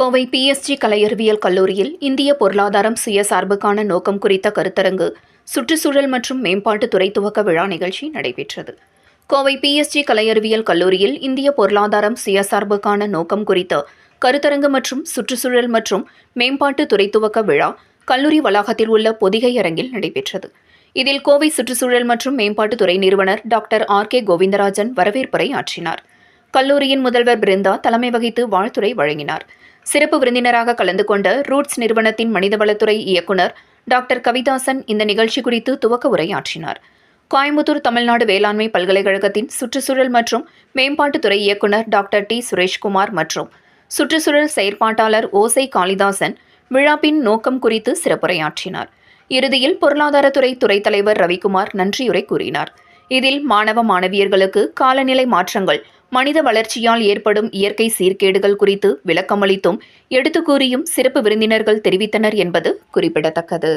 Kovai PSG கலையறிவியல் கல்லூரியில் இந்திய பொருளாதாரம் சுயசார்புக்கான நோக்கம் குறித்த கருத்தரங்கு சுற்றுச்சூழல் மற்றும் மேம்பாட்டுத்துறை துவக்க விழா நிகழ்ச்சி நடைபெற்றது. கோவை பிஎஸ்ஜி கலையறிவியல் கல்லூரியில் இந்திய பொருளாதாரம் சுயசார்புக்கான நோக்கம் குறித்த கருத்தரங்கு மற்றும் சுற்றுச்சூழல் மற்றும் மேம்பாட்டுத்துறை துவக்க விழா கல்லூரி வளாகத்தில் உள்ள பொதிகை அரங்கில் நடைபெற்றது. இதில் கோவை சுற்றுச்சூழல் மற்றும் மேம்பாட்டுத்துறை நிறுவனர் டாக்டர் ஆர் கே கோவிந்தராஜன் வரவேற்புரை ஆற்றினார். கல்லூரியின் முதல்வர் பிருந்தா தலைமை வகித்து வாழ்த்துரை வழங்கினார். சிறப்பு விருந்தினராக கலந்து கொண்ட ரூட்ஸ் நிறுவனத்தின் மனிதவளத்துறை இயக்குனர் டாக்டர் கவிதாசன் இந்த நிகழ்ச்சி குறித்து துவக்க உரையாற்றினார். கோயம்புத்தூர் தமிழ்நாடு வேளாண்மை பல்கலைக்கழகத்தின் சுற்றுச்சூழல் மற்றும் மேம்பாட்டுத்துறை இயக்குனர் டாக்டர் டி. சுரேஷ்குமார் மற்றும் சுற்றுச்சூழல் செயற்பாட்டாளர் ஓசை காளிதாசன் விழாப்பின் நோக்கம் குறித்து சிறப்புரையாற்றினார். இறுதியில் பொருளாதாரத்துறை துறைத் தலைவர் ரவிக்குமார் நன்றியுரை கூறினார். இதில் மாணவ மாணவியர்களுக்கு காலநிலை மாற்றங்கள் மனித வளர்ச்சியால் ஏற்படும் இயற்கை சீர்கேடுகள் குறித்து விளக்கமளித்தும் எடுத்துக்கூறியும் சிறப்பு விருந்தினர்கள் தெரிவித்தனர் என்பது குறிப்பிடத்தக்கது.